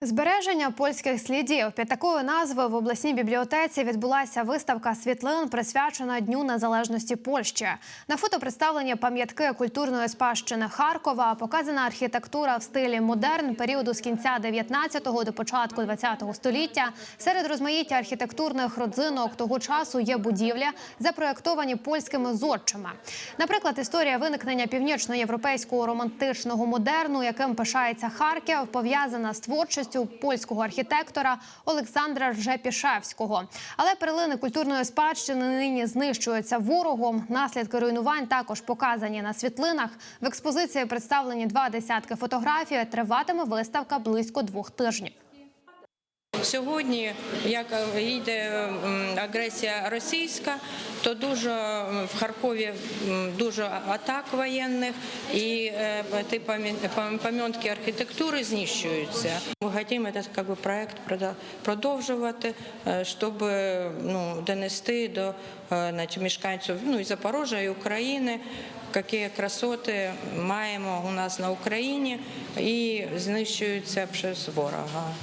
Збереження польських слідів під такою назвою в обласній бібліотеці відбулася виставка світлин, присвячена Дню Незалежності Польщі. На фото представлені пам'ятки культурної спадщини Харкова, показана архітектура в стилі модерн періоду з кінця 19-го до початку 20-го століття. Серед розмаїття архітектурних родзинок того часу є будівля, запроектовані польськими зодчими. Наприклад, історія виникнення північноєвропейського романтичного модерну, яким пишається Харків, пов'язана з творчістю польського архітектора Олександра Ржепішевського. Але перлини культурної спадщини нині знищуються ворогом. Наслідки руйнувань також показані на світлинах. В експозиції представлені два десятки фотографій. Триватиме виставка близько двох тижнів. Сьогодні, як йде агресія російська, то дуже в Харкові дуже атак воєнних і е, ті пам'ятки архітектури знищуються. Ми хочемо цей как проект продовжувати, е, щоб ну, донести до е, значить, мешканців ну, і Запоріжжя, і України, які красоти маємо у нас на Україні і знищуються через ворога.